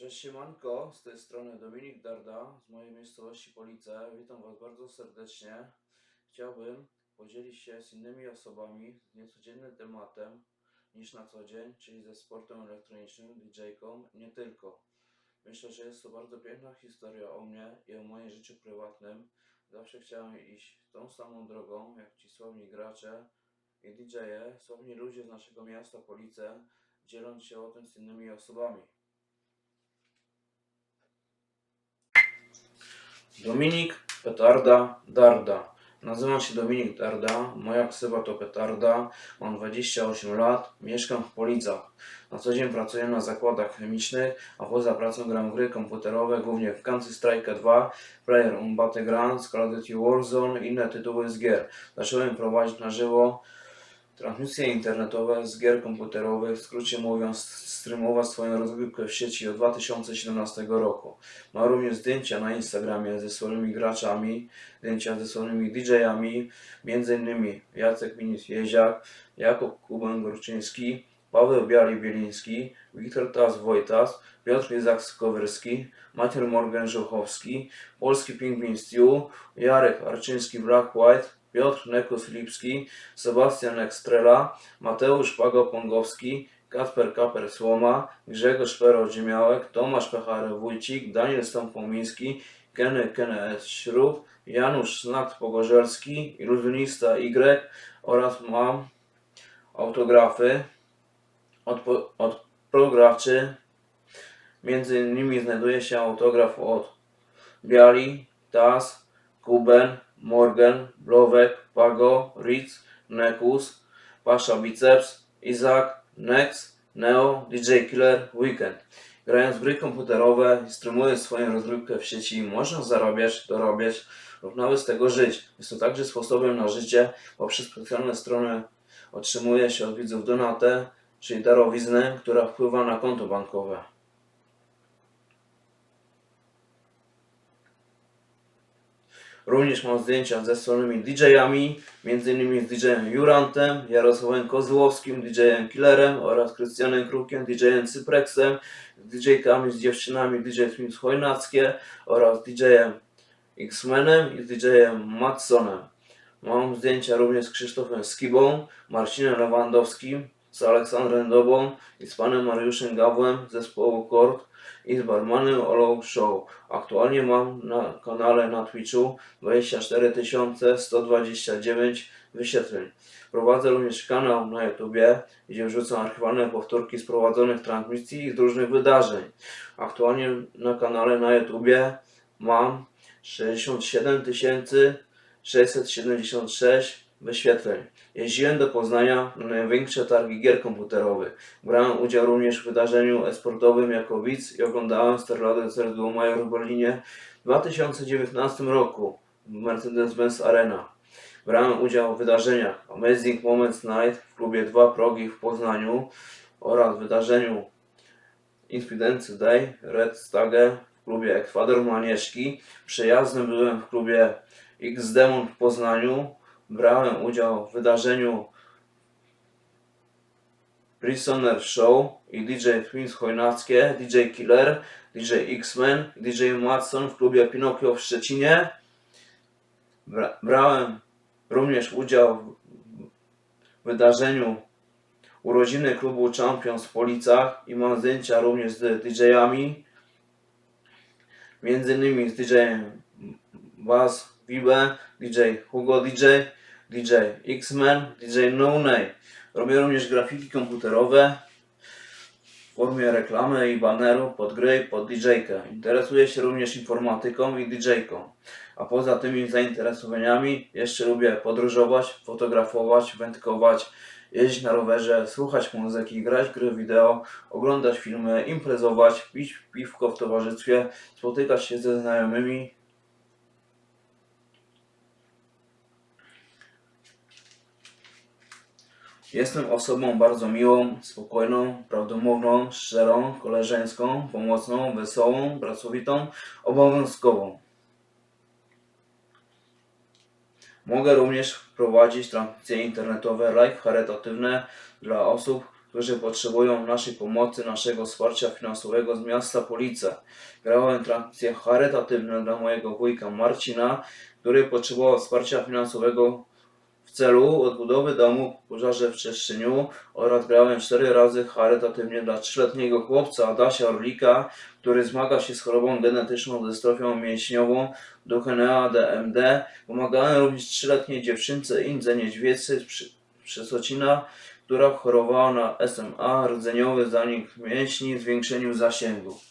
Cześć siemanko, z tej strony Dominik Darda z mojej miejscowości Police. Witam Was bardzo serdecznie. Chciałbym podzielić się z innymi osobami niecodziennym tematem niż na co dzień, czyli ze sportem elektronicznym, DJ-ką, nie tylko. Myślę, że jest to bardzo piękna historia o mnie i o moim życiu prywatnym. Zawsze chciałem iść tą samą drogą, jak ci sławni gracze i DJ-e, sławni ludzie z naszego miasta Police, dzieląc się o tym z innymi osobami. Dominik Petarda Darda. Nazywam się Dominik Darda, moja ksywa to Petarda, mam 28 lat, mieszkam w Policach. Na co dzień pracuję na zakładach chemicznych, a poza pracą gram gry komputerowe, głównie w Counter Strike 2, Player on Battlegrounds, Call of Duty Warzone i inne tytuły z gier. Zacząłem prowadzić na żywo transmisje internetowe z gier komputerowych, w skrócie mówiąc streamować swoją rozgrywkę w sieci od 2017 roku. Ma również zdjęcia na Instagramie ze swoimi graczami, zdjęcia ze swoimi DJ-ami, m.in. Jacek Minis Jeziak, Jakub Kuben Gruczyński, Paweł Biali-Bieliński, Wiktor Tas Wojtas, Piotr Izak Skowerski, Maciej Morgan Żuchowski, Polski Pingwin Stew, Jarek Arczyński Black White, Piotr Nekus Lipski, Sebastian Ekstrela, Mateusz Pago-Pongowski, Kasper Kaper Słoma, Grzegorz Pero Ziemiałek, Tomasz Pechary Wójcik, Daniel Stąpomiński, Kenny Kenny S. Śrub, Janusz Znak Pogorzelski, Iluzjonista Y oraz mam autografy od, od prograczy. Między innymi znajduje się autograf od Biali, Tas, Kuben, Morgan, Blowek, Pago, Ritz, Nekus, Pasza Biceps, Izak, Nex, Neo, DJ Killer, Weekend. Grając w gry komputerowe i streamując swoją rozgrywkę w sieci, można zarabiać, dorabiać lub nawet z tego żyć. Jest to także sposobem na życie, bo przez specjalne strony otrzymuje się od widzów donatę, czyli darowiznę, która wpływa na konto bankowe. Również mam zdjęcia ze stronymi DJ-ami, m.in. z DJ-em Jurantem, Jarosławem Kozłowskim, DJ-em Killerem oraz Krystianem Krukiem, DJ-em Cyprexem, DJ-kami, z dziewczynami DJ Twins Chojnackie oraz DJ-em X-Menem i DJ-em Matsonem. Mam zdjęcia również z Krzysztofem Skibą, Marcinem Lewandowskim, z Aleksandrem Dobą i z panem Mariuszem Gawłem z zespołu Kord i z barmanem Olą Show. Aktualnie mam na kanale na Twitchu 24 129 wyświetleń. Prowadzę również kanał na YouTubie, gdzie wrzucam archiwalne powtórki z prowadzonych transmisji i z różnych wydarzeń. Aktualnie na kanale na YouTubie mam 67 676 wyświetleń. Jeździłem do Poznania na największe targi gier komputerowych. Brałem udział również w wydarzeniu esportowym jako widz i oglądałem Sterladę Serdu Major w Berlinie w 2019 roku w Mercedes-Benz Arena. Brałem udział w wydarzeniach Amazing Moments Night w klubie Dwa Progi w Poznaniu oraz wydarzeniu Inspidency Day Red Stage w klubie Ekwador Manieszki. Przejazdem byłem w klubie X Demon w Poznaniu. Brałem udział w wydarzeniu Prisoner Show i DJ Twins Chojnackie, DJ Killer, DJ X-Men, DJ Matson w klubie Pinokio w Szczecinie. Bra- brałem również udział w wydarzeniu urodziny klubu Champions w Policach i mam zdjęcia również z DJ-ami. Między innymi z DJ-em Baz Vibe, DJ Hugo DJ, DJ X-Men, DJ No Name. Robię również grafiki komputerowe w formie reklamy i baneru pod gry pod DJ-kę. Interesuję się również informatyką i DJ-ką. A poza tymi zainteresowaniami jeszcze lubię podróżować, fotografować, wędkować, jeździć na rowerze, słuchać muzyki, grać gry wideo, oglądać filmy, imprezować, pić piwko w towarzystwie, spotykać się ze znajomymi, Jestem osobą bardzo miłą, spokojną, prawdomówną, szczerą, koleżeńską, pomocną, wesołą, pracowitą, obowiązkową. Mogę również prowadzić transmisje internetowe live charytatywne dla osób którzy potrzebują naszej pomocy, naszego wsparcia finansowego z miasta Police. Grałem trakcje charytatywne dla mojego wujka Marcina, który potrzebował wsparcia finansowego w celu odbudowy domu po pożarze w Czeszczyniu oraz grałem cztery razy charytatywnie dla trzyletniego chłopca Adasia Orlika, który zmaga się z chorobą genetyczną dystrofią mięśniową Duchennea DMD. Pomagałem również trzyletniej dziewczynce Indze Niedźwiecy Przesocina, która chorowała na SMA, rdzeniowy zanik mięśni, zwiększeniu zasięgu.